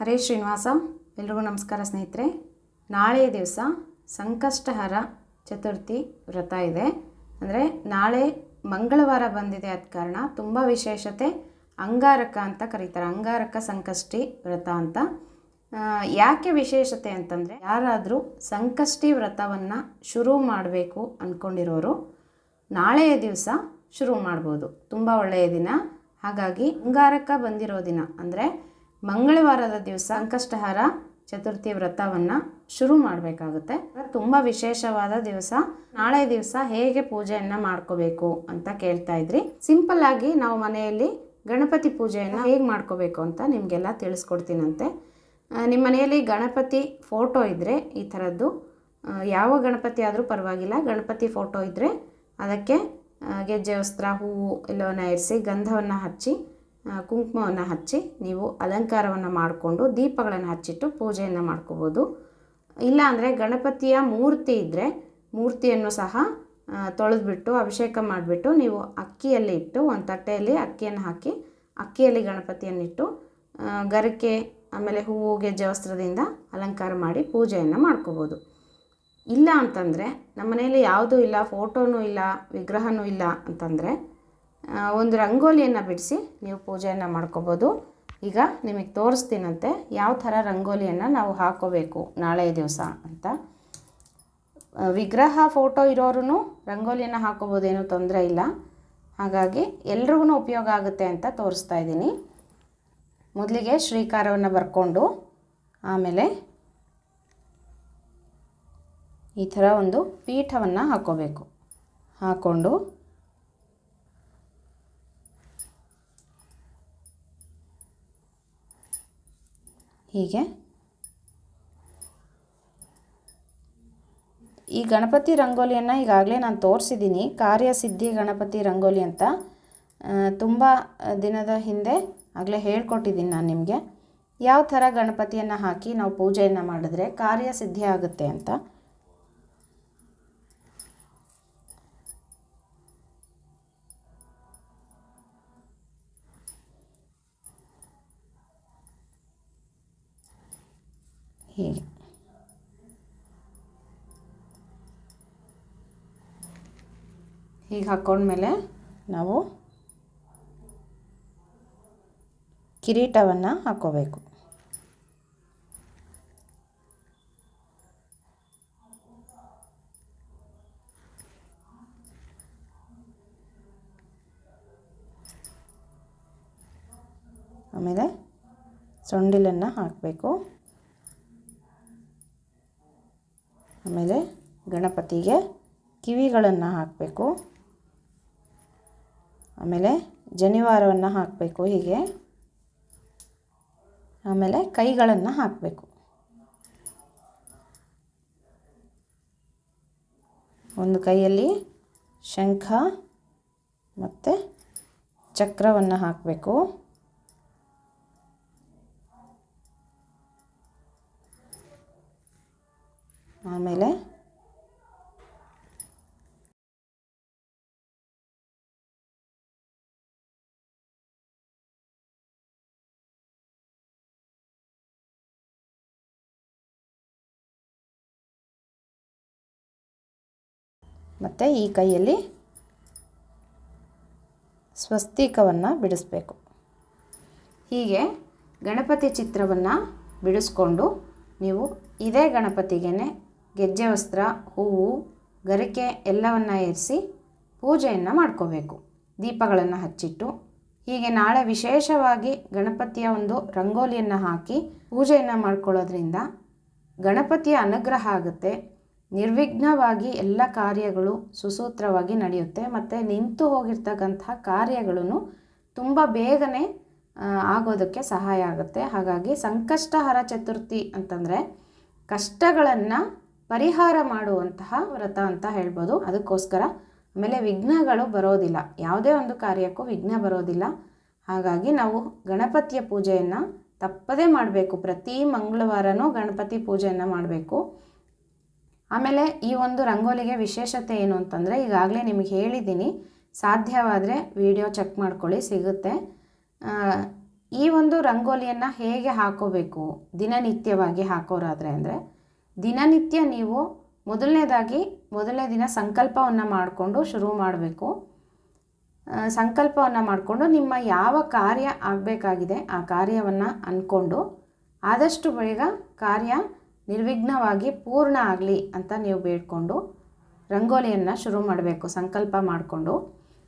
ಹರೇ ಶ್ರೀನಿವಾಸ, ಎಲ್ರಿಗೂ ನಮಸ್ಕಾರ ಸ್ನೇಹಿತರೆ. ನಾಳೆಯ ದಿವಸ ಸಂಕಷ್ಟಹರ ಚತುರ್ಥಿ ವ್ರತ ಇದೆ. ಅಂದರೆ ನಾಳೆ ಮಂಗಳವಾರ ಬಂದಿದೆ ಆದ ಕಾರಣ ತುಂಬ ವಿಶೇಷತೆ ಅಂಗಾರಕ ಅಂತ ಕರೀತಾರೆ. ಅಂಗಾರಕ ಸಂಕಷ್ಟಿ ವ್ರತ ಅಂತ. ಯಾಕೆ ವಿಶೇಷತೆ ಅಂತಂದರೆ ಯಾರಾದರೂ ಸಂಕಷ್ಟಿ ವ್ರತವನ್ನು ಶುರು ಮಾಡಬೇಕು ಅಂದ್ಕೊಂಡಿರೋರು ನಾಳೆಯ ದಿವಸ ಶುರು ಮಾಡ್ಬೋದು. ತುಂಬ ಒಳ್ಳೆಯ ದಿನ. ಹಾಗಾಗಿ ಅಂಗಾರಕ ಬಂದಿರೋ ದಿನ ಅಂದರೆ ಮಂಗಳವಾರದ ದಿವಸ ಅಂಕಷ್ಟಹಾರ ಚತುರ್ಥಿ ವ್ರತವನ್ನು ಶುರು ಮಾಡಬೇಕಾಗುತ್ತೆ. ತುಂಬ ವಿಶೇಷವಾದ ದಿವಸ. ನಾಳೆ ದಿವಸ ಹೇಗೆ ಪೂಜೆಯನ್ನು ಮಾಡ್ಕೋಬೇಕು ಅಂತ ಕೇಳ್ತಾ ಇದ್ರಿ. ಸಿಂಪಲ್ ಆಗಿ ನಾವು ಮನೆಯಲ್ಲಿ ಗಣಪತಿ ಪೂಜೆಯನ್ನು ಹೇಗೆ ಮಾಡ್ಕೋಬೇಕು ಅಂತ ನಿಮಗೆಲ್ಲ ತಿಳಿಸ್ಕೊಡ್ತೀನಂತೆ. ನಿಮ್ಮ ಮನೆಯಲ್ಲಿ ಗಣಪತಿ ಫೋಟೋ ಇದ್ದರೆ ಈ ಥರದ್ದು. ಯಾವ ಗಣಪತಿ ಆದರೂ ಪರವಾಗಿಲ್ಲ. ಗಣಪತಿ ಫೋಟೋ ಇದ್ದರೆ ಅದಕ್ಕೆ ಗೆಜ್ಜೆ ವಸ್ತ್ರ, ಹೂವು ಎಲ್ಲವನ್ನು ಇರಿಸಿ ಗಂಧವನ್ನು ಹಚ್ಚಿ ಕುಂಕುಮವನ್ನು ಹಚ್ಚಿ ನೀವು ಅಲಂಕಾರವನ್ನು ಮಾಡಿಕೊಂಡು ದೀಪಗಳನ್ನು ಹಚ್ಚಿಟ್ಟು ಪೂಜೆಯನ್ನು ಮಾಡ್ಕೋಬೋದು. ಇಲ್ಲ ಅಂದರೆ ಗಣಪತಿಯ ಮೂರ್ತಿ ಇದ್ದರೆ ಮೂರ್ತಿಯನ್ನು ಸಹ ತೊಳೆದ್ಬಿಟ್ಟು ಅಭಿಷೇಕ ಮಾಡಿಬಿಟ್ಟು ನೀವು ಅಕ್ಕಿಯಲ್ಲಿ ಇಟ್ಟು ಒಂದು ತಟ್ಟೆಯಲ್ಲಿ ಅಕ್ಕಿಯನ್ನು ಹಾಕಿ ಅಕ್ಕಿಯಲ್ಲಿ ಗಣಪತಿಯನ್ನಿಟ್ಟು ಗರಿಕೆ, ಆಮೇಲೆ ಹೂವು, ಗೆಜ್ಜೆ ಅಲಂಕಾರ ಮಾಡಿ ಪೂಜೆಯನ್ನು ಮಾಡ್ಕೋಬೋದು. ಇಲ್ಲ ಅಂತಂದರೆ ನಮ್ಮ ಮನೆಯಲ್ಲಿ ಯಾವುದೂ ಇಲ್ಲ, ಫೋಟೋನೂ ಇಲ್ಲ, ವಿಗ್ರಹನೂ ಇಲ್ಲ ಅಂತಂದರೆ ಒಂದು ರಂಗೋಲಿಯನ್ನು ಬಿಡಿಸಿ ನೀವು ಪೂಜೆಯನ್ನು ಮಾಡ್ಕೋಬೋದು. ಈಗ ನಿಮಗೆ ತೋರಿಸ್ತೀನಂತೆ ಯಾವ ಥರ ರಂಗೋಲಿಯನ್ನು ನಾವು ಹಾಕೋಬೇಕು ನಾಳೆ ದಿವಸ ಅಂತ. ವಿಗ್ರಹ, ಫೋಟೋ ಇರೋರು ರಂಗೋಲಿಯನ್ನು ಹಾಕೋಬೋದೇನು ತೊಂದರೆ ಇಲ್ಲ. ಹಾಗಾಗಿ ಎಲ್ರಿಗೂ ಉಪಯೋಗ ಆಗುತ್ತೆ ಅಂತ ತೋರಿಸ್ತಾ ಇದ್ದೀನಿ. ಮೊದಲಿಗೆ ಶ್ರೀಕಾರವನ್ನು ಬರ್ಕೊಂಡು ಆಮೇಲೆ ಈ ಥರ ಒಂದು ಪೀಠವನ್ನು ಹಾಕೋಬೇಕು. ಹಾಕ್ಕೊಂಡು ಹೀಗೆ. ಈ ಗಣಪತಿ ರಂಗೋಲಿಯನ್ನು ಈಗಾಗಲೇ ನಾನು ತೋರಿಸಿದ್ದೀನಿ ಕಾರ್ಯಸಿದ್ಧಿ ಗಣಪತಿ ರಂಗೋಲಿ ಅಂತ. ತುಂಬ ದಿನದ ಹಿಂದೆ ಆಗಲೇ ಹೇಳ್ಕೊಟ್ಟಿದ್ದೀನಿ ನಾನು ನಿಮಗೆ. ಯಾವ ಥರ ಗಣಪತಿಯನ್ನು ಹಾಕಿ ನಾವು ಪೂಜೆಯನ್ನು ಮಾಡಿದ್ರೆ ಕಾರ್ಯಸಿದ್ಧಿ ಆಗುತ್ತೆ ಅಂತ. ಹೀಗೆ. ಹೀಗೆ ಹಾಕ್ಕೊಂಡ್ಮೇಲೆ ನಾವು ಕಿರೀಟವನ್ನು ಹಾಕ್ಕೋಬೇಕು ಆಮೇಲೆ ಸೊಂಡಿಲನ್ನು ಹಾಕಬೇಕು. ಆಮೇಲೆ ಗಣಪತಿಗೆ ಕಿವಿಗಳನ್ನು ಹಾಕಬೇಕು. ಆಮೇಲೆ ಜನಿವಾರವನ್ನು ಹಾಕಬೇಕು ಹೀಗೆ. ಆಮೇಲೆ ಕೈಗಳನ್ನು ಹಾಕಬೇಕು. ಒಂದು ಕೈಯಲ್ಲಿ ಶಂಖ ಮತ್ತು ಚಕ್ರವನ್ನು ಹಾಕಬೇಕು. ಆಮೇಲೆ ಮತ್ತು ಈ ಕೈಯಲ್ಲಿ ಸ್ವಸ್ತಿಕವನ್ನು ಬಿಡಿಸ್ಬೇಕು. ಹೀಗೆ ಗಣಪತಿ ಚಿತ್ರವನ್ನು ಬಿಡಿಸ್ಕೊಂಡು ನೀವು ಇದೇ ಗಣಪತಿಗೆ ಗೆಜ್ಜೆ ವಸ್ತ್ರ, ಹೂವು, ಗರಿಕೆ ಎಲ್ಲವನ್ನು ಏರಿಸಿ ಪೂಜೆಯನ್ನು ಮಾಡ್ಕೋಬೇಕು. ದೀಪಗಳನ್ನು ಹಚ್ಚಿಟ್ಟು ಹೀಗೆ ನಾಳೆ ವಿಶೇಷವಾಗಿ ಗಣಪತಿಯ ಒಂದು ರಂಗೋಲಿಯನ್ನು ಹಾಕಿ ಪೂಜೆಯನ್ನು ಮಾಡ್ಕೊಳ್ಳೋದ್ರಿಂದ ಗಣಪತಿಯ ಅನುಗ್ರಹ ಆಗುತ್ತೆ. ನಿರ್ವಿಘ್ನವಾಗಿ ಎಲ್ಲ ಕಾರ್ಯಗಳು ಸುಸೂತ್ರವಾಗಿ ನಡೆಯುತ್ತೆ. ಮತ್ತು ನಿಂತು ಹೋಗಿರ್ತಕ್ಕಂತಹ ಕಾರ್ಯಗಳನ್ನು ತುಂಬ ಬೇಗನೆ ಆಗೋದಕ್ಕೆ ಸಹಾಯ ಆಗುತ್ತೆ. ಹಾಗಾಗಿ ಸಂಕಷ್ಟಹರ ಚತುರ್ಥಿ ಅಂತಂದರೆ ಕಷ್ಟಗಳನ್ನು ಪರಿಹಾರ ಮಾಡುವಂತಹ ವ್ರತ ಅಂತ ಹೇಳ್ಬೋದು. ಅದಕ್ಕೋಸ್ಕರ ಆಮೇಲೆ ವಿಘ್ನಗಳು ಬರೋದಿಲ್ಲ. ಯಾವುದೇ ಒಂದು ಕಾರ್ಯಕ್ಕೂ ವಿಘ್ನ ಬರೋದಿಲ್ಲ. ಹಾಗಾಗಿ ನಾವು ಗಣಪತಿಯ ಪೂಜೆಯನ್ನು ತಪ್ಪದೇ ಮಾಡಬೇಕು. ಪ್ರತಿ ಮಂಗಳವಾರನೂ ಗಣಪತಿ ಪೂಜೆಯನ್ನು ಮಾಡಬೇಕು. ಆಮೇಲೆ ಈ ಒಂದು ರಂಗೋಲಿಗೆ ವಿಶೇಷತೆ ಏನು ಅಂತಂದರೆ ಈಗಾಗಲೇ ನಿಮಗೆ ಹೇಳಿದ್ದೀನಿ. ಸಾಧ್ಯವಾದರೆ ವಿಡಿಯೋ ಚೆಕ್ ಮಾಡ್ಕೊಳ್ಳಿ, ಸಿಗುತ್ತೆ. ಈ ಒಂದು ರಂಗೋಲಿಯನ್ನು ಹೇಗೆ ಹಾಕೋಬೇಕು, ದಿನನಿತ್ಯವಾಗಿ ಹಾಕೋರಾದರೆ ಅಂದರೆ ದಿನನಿತ್ಯ ನೀವು ಮೊದಲನೇದಾಗಿ ಮೊದಲನೇ ದಿನ ಸಂಕಲ್ಪವನ್ನು ಮಾಡಿಕೊಂಡು ಶುರು ಮಾಡಬೇಕು. ಸಂಕಲ್ಪವನ್ನು ಮಾಡಿಕೊಂಡು ನಿಮ್ಮ ಯಾವ ಕಾರ್ಯ ಆಗಬೇಕಾಗಿದೆ ಆ ಕಾರ್ಯವನ್ನು ಅಂದ್ಕೊಂಡು ಆದಷ್ಟು ಬೇಗ ಕಾರ್ಯ ನಿರ್ವಿಘ್ನವಾಗಿ ಪೂರ್ಣ ಆಗಲಿ ಅಂತ ನೀವು ಬೇಡ್ಕೊಂಡು ರಂಗೋಲಿಯನ್ನು ಶುರು ಮಾಡಬೇಕು, ಸಂಕಲ್ಪ ಮಾಡಿಕೊಂಡು.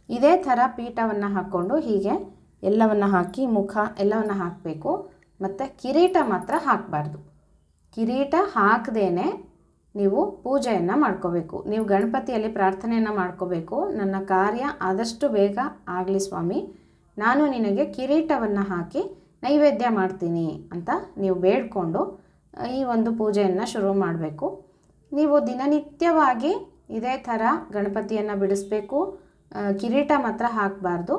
ಇದೇ ಥರ ಪೀಠವನ್ನು ಹಾಕ್ಕೊಂಡು ಹೀಗೆ ಎಲ್ಲವನ್ನು ಹಾಕಿ ಮುಖ ಎಲ್ಲವನ್ನು ಹಾಕಬೇಕು. ಮತ್ತು ಕಿರೀಟ ಮಾತ್ರ ಹಾಕಬಾರ್ದು. ಕಿರೀಟ ಹಾಕದೇನೆ ನೀವು ಪೂಜೆಯನ್ನು ಮಾಡ್ಕೋಬೇಕು. ನೀವು ಗಣಪತಿಯಲ್ಲಿ ಪ್ರಾರ್ಥನೆಯನ್ನು ಮಾಡ್ಕೋಬೇಕು. ನನ್ನ ಕಾರ್ಯ ಆದಷ್ಟು ಬೇಗ ಆಗಲಿ ಸ್ವಾಮಿ. ನಾನು ನಿನಗೆ ಕಿರೀಟವನ್ನು ಹಾಕಿ ನೈವೇದ್ಯ ಮಾಡ್ತೀನಿ ಅಂತ ನೀವು ಬೇಡ್ಕೊಂಡು ಈ ಒಂದು ಪೂಜೆಯನ್ನು ಶುರು ಮಾಡಬೇಕು. ನೀವು ದಿನನಿತ್ಯವಾಗಿ ಇದೇ ಥರ ಗಣಪತಿಯನ್ನು ಬಿಡಿಸ್ಬೇಕು. ಕಿರೀಟ ಮಾತ್ರ ಹಾಕಬಾರ್ದು.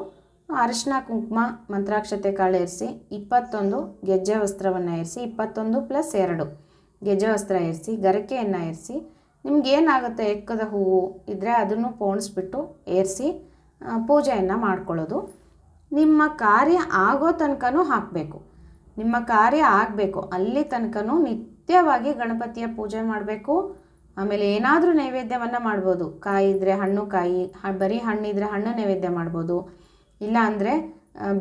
ಅರಿಶಿನ ಕುಂಕುಮ, ಮಂತ್ರಾಕ್ಷತೆ ಕಾಳು ಇರಿಸಿ ಇಪ್ಪತ್ತೊಂದು, ಗೆಜ್ಜೆ ವಸ್ತ್ರವನ್ನು ಇರಿಸಿ ಇಪ್ಪತ್ತೊಂದು ಪ್ಲಸ್ ಎರಡು. ಗೆಜ್ಜೆ ವಸ್ತ್ರ ಇರಿಸಿ ಗರಕೆಯನ್ನು ಇರಿಸಿ ನಿಮ್ಗೇನಾಗುತ್ತೆ ಎಕ್ಕದ ಹೂವು ಇದ್ದರೆ ಅದನ್ನು ಪೋಣಿಸ್ಬಿಟ್ಟು ಏರಿಸಿ ಪೂಜೆಯನ್ನು ಮಾಡ್ಕೊಳ್ಳೋದು. ನಿಮ್ಮ ಕಾರ್ಯ ಆಗೋ ತನಕನೂ ಹಾಕಬೇಕು. ನಿಮ್ಮ ಕಾರ್ಯ ಆಗಬೇಕು. ಅಲ್ಲಿ ತನಕನೂ ನಿತ್ಯವಾಗಿ ಗಣಪತಿಯ ಪೂಜೆ ಮಾಡಬೇಕು. ಆಮೇಲೆ ಏನಾದರೂ ನೈವೇದ್ಯವನ್ನು ಮಾಡ್ಬೋದು. ಕಾಯಿ ಇದ್ದರೆ ಹಣ್ಣು, ಕಾಯಿ ಬರೀ ಹಣ್ಣಿದ್ರೆ ಹಣ್ಣು ನೈವೇದ್ಯ ಮಾಡ್ಬೋದು. ಇಲ್ಲ ಅಂದರೆ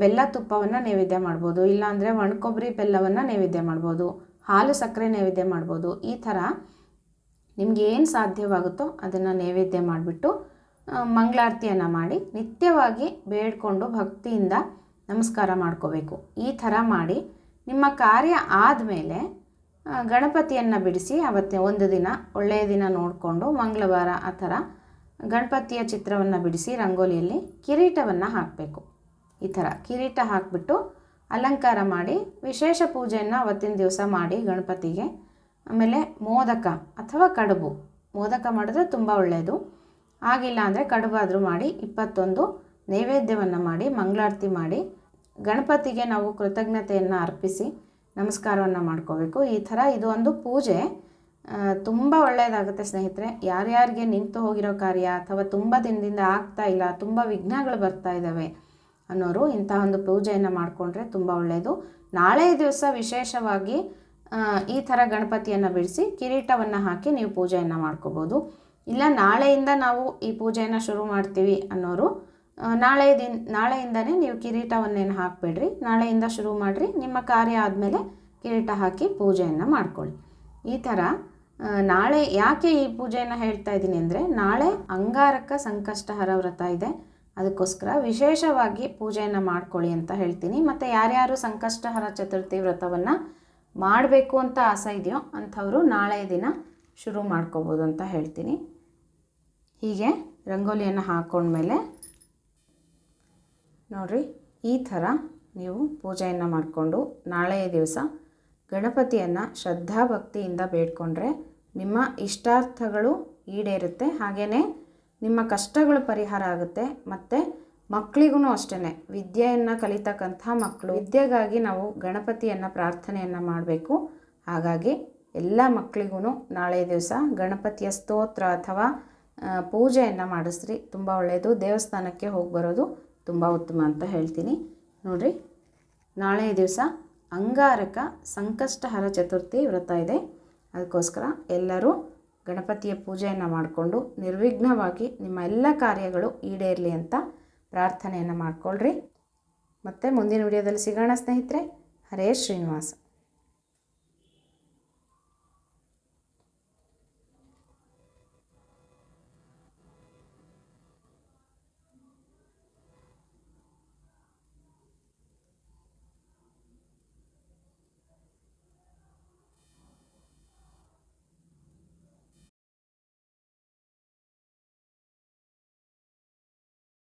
ಬೆಲ್ಲ ತುಪ್ಪವನ್ನು ನೈವೇದ್ಯ ಮಾಡ್ಬೋದು. ಇಲ್ಲ ಅಂದರೆ ಒಣಕೊಬ್ಬರಿ ಬೆಲ್ಲವನ್ನು ನೈವೇದ್ಯ ಮಾಡ್ಬೋದು. ಹಾಲು ಸಕ್ಕರೆ ನೈವೇದ್ಯ ಮಾಡ್ಬೋದು. ಈ ಥರ ನಿಮ್ಗೆ ಏನು ಸಾಧ್ಯವಾಗುತ್ತೋ ಅದನ್ನು ನೈವೇದ್ಯ ಮಾಡಿಬಿಟ್ಟು ಮಂಗಳಾರತಿಯನ್ನು ಮಾಡಿ ನಿತ್ಯವಾಗಿ ಬೇಡ್ಕೊಂಡು ಭಕ್ತಿಯಿಂದ ನಮಸ್ಕಾರ ಮಾಡ್ಕೋಬೇಕು. ಈ ಥರ ಮಾಡಿ ನಿಮ್ಮ ಕಾರ್ಯ ಆದಮೇಲೆ ಗಣಪತಿಯನ್ನು ಬಿಡಿಸಿ ಅವತ್ತೆ ಒಂದು ದಿನ ಒಳ್ಳೆಯ ದಿನ ನೋಡಿಕೊಂಡು ಮಂಗಳವಾರ ಆ ಥರ ಗಣಪತಿಯ ಚಿತ್ರವನ್ನು ಬಿಡಿಸಿ ರಂಗೋಲಿಯಲ್ಲಿ ಕಿರೀಟವನ್ನು ಹಾಕಬೇಕು. ಈ ಥರ ಕಿರೀಟ ಹಾಕಿಬಿಟ್ಟು ಅಲಂಕಾರ ಮಾಡಿ ವಿಶೇಷ ಪೂಜೆಯನ್ನು ಅವತ್ತಿನ ದಿವಸ ಮಾಡಿ ಗಣಪತಿಗೆ. ಆಮೇಲೆ ಮೋದಕ ಅಥವಾ ಕಡುಬು. ಮೋದಕ ಮಾಡಿದ್ರೆ ತುಂಬ ಒಳ್ಳೆಯದು. ಆಗಿಲ್ಲ ಅಂದರೆ ಕಡುಬಾದರೂ ಮಾಡಿ ಇಪ್ಪತ್ತೊಂದು ನೈವೇದ್ಯವನ್ನು ಮಾಡಿ, ಮಂಗಳಾರತಿ ಮಾಡಿ ಗಣಪತಿಗೆ ನಾವು ಕೃತಜ್ಞತೆಯನ್ನು ಅರ್ಪಿಸಿ ನಮಸ್ಕಾರವನ್ನು ಮಾಡ್ಕೋಬೇಕು. ಈ ಥರ ಇದು ಒಂದು ಪೂಜೆ. ತುಂಬ ಒಳ್ಳೆಯದಾಗುತ್ತೆ ಸ್ನೇಹಿತರೆ. ಯಾರ್ಯಾರಿಗೆ ನಿಂತು ಹೋಗಿರೋ ಕಾರ್ಯ ಅಥವಾ ತುಂಬ ದಿನದಿಂದ ಆಗ್ತಾ ಇಲ್ಲ, ತುಂಬ ವಿಘ್ನಗಳು ಬರ್ತಾ ಇದ್ದಾವೆ ಅನ್ನೋರು ಇಂಥ ಒಂದು ಪೂಜೆಯನ್ನು ಮಾಡಿಕೊಂಡ್ರೆ ತುಂಬ ಒಳ್ಳೆಯದು ನಾಳೆ ದಿವಸ ವಿಶೇಷವಾಗಿ ಈ ಥರ ಗಣಪತಿಯನ್ನು ಬಿಡಿಸಿ ಕಿರೀಟವನ್ನು ಹಾಕಿ ನೀವು ಪೂಜೆಯನ್ನು ಮಾಡ್ಕೋಬೋದು. ಇಲ್ಲ, ನಾಳೆಯಿಂದ ನಾವು ಈ ಪೂಜೆಯನ್ನು ಶುರು ಮಾಡ್ತೀವಿ ಅನ್ನೋರು ನಾಳೆ ದಿನ, ನಾಳೆಯಿಂದನೇ ನೀವು ಕಿರೀಟವನ್ನೇನು ಹಾಕಬೇಡ್ರಿ. ನಾಳೆಯಿಂದ ಶುರು ಮಾಡಿರಿ, ನಿಮ್ಮ ಕಾರ್ಯ ಆದಮೇಲೆ ಕಿರೀಟ ಹಾಕಿ ಪೂಜೆಯನ್ನು ಮಾಡ್ಕೊಳ್ಳಿ. ಈ ಥರ ನಾಳೆ ಯಾಕೆ ಈ ಪೂಜೆಯನ್ನು ಹೇಳ್ತಾ ಇದ್ದೀನಿ ಅಂದರೆ ನಾಳೆ ಅಂಗಾರಕ ಸಂಕಷ್ಟಹರ ವ್ರತ ಇದೆ. ಅದಕ್ಕೋಸ್ಕರ ವಿಶೇಷವಾಗಿ ಪೂಜೆಯನ್ನು ಮಾಡ್ಕೊಳ್ಳಿ ಅಂತ ಹೇಳ್ತೀನಿ. ಮತ್ತು ಯಾರ್ಯಾರು ಸಂಕಷ್ಟಹರ ಚತುರ್ಥಿ ವ್ರತವನ್ನು ಮಾಡಬೇಕು ಅಂತ ಆಸೆ ಇದೆಯೋ ಅಂಥವರು ನಾಳೆ ದಿನ ಶುರು ಮಾಡ್ಕೋಬೋದು ಅಂತ ಹೇಳ್ತೀನಿ. ಹೀಗೆ ರಂಗೋಲಿಯನ್ನು ಹಾಕ್ಕೊಂಡ್ಮೇಲೆ ನೋಡಿರಿ, ಈ ಥರ ನೀವು ಪೂಜೆಯನ್ನು ಮಾಡಿಕೊಂಡು ನಾಳೆಯ ದಿವಸ ಗಣಪತಿಯನ್ನು ಶ್ರದ್ಧಾಭಕ್ತಿಯಿಂದ ಬೇಡ್ಕೊಂಡ್ರೆ ನಿಮ್ಮ ಇಷ್ಟಾರ್ಥಗಳು ಈಡೇರುತ್ತೆ. ಹಾಗೆಯೇ ನಿಮ್ಮ ಕಷ್ಟಗಳು ಪರಿಹಾರ ಆಗುತ್ತೆ. ಮತ್ತು ಮಕ್ಕಳಿಗೂ ಅಷ್ಟೇ ವಿದ್ಯೆಯನ್ನು ಕಲಿತಕ್ಕಂಥ ಮಕ್ಕಳು. ವಿದ್ಯೆಗಾಗಿ ನಾವು ಗಣಪತಿಯನ್ನು ಪ್ರಾರ್ಥನೆಯನ್ನು ಮಾಡಬೇಕು. ಹಾಗಾಗಿ ಎಲ್ಲ ಮಕ್ಕಳಿಗೂ ನಾಳೆ ದಿವಸ ಗಣಪತಿಯ ಸ್ತೋತ್ರ ಅಥವಾ ಪೂಜೆಯನ್ನು ಮಾಡಿಸ್ರಿ. ತುಂಬ ಒಳ್ಳೆಯದು. ದೇವಸ್ಥಾನಕ್ಕೆ ಹೋಗಿ ಬರೋದು ತುಂಬ ಉತ್ತಮ ಅಂತ ಹೇಳ್ತೀನಿ. ನೋಡಿರಿ, ನಾಳೆ ದಿವಸ ಅಂಗಾರಕ ಸಂಕಷ್ಟಹರ ಚತುರ್ಥಿ ವ್ರತ ಇದೆ. ಅದಕ್ಕೋಸ್ಕರ ಎಲ್ಲರೂ ಗಣಪತಿಯ ಪೂಜೆಯನ್ನು ಮಾಡಿಕೊಂಡು ನಿರ್ವಿಘ್ನವಾಗಿ ನಿಮ್ಮ ಎಲ್ಲ ಕಾರ್ಯಗಳು ಈಡೇರಲಿ ಅಂತ ಪ್ರಾರ್ಥನೆಯನ್ನು ಮಾಡಿಕೊಳ್ಳ್ರಿ ಮತ್ತು ಮುಂದಿನ ವಿಡಿಯೋದಲ್ಲಿ ಸಿಗೋಣ ಸ್ನೇಹಿತರೆ. ಹರೇ ಶ್ರೀನಿವಾಸ.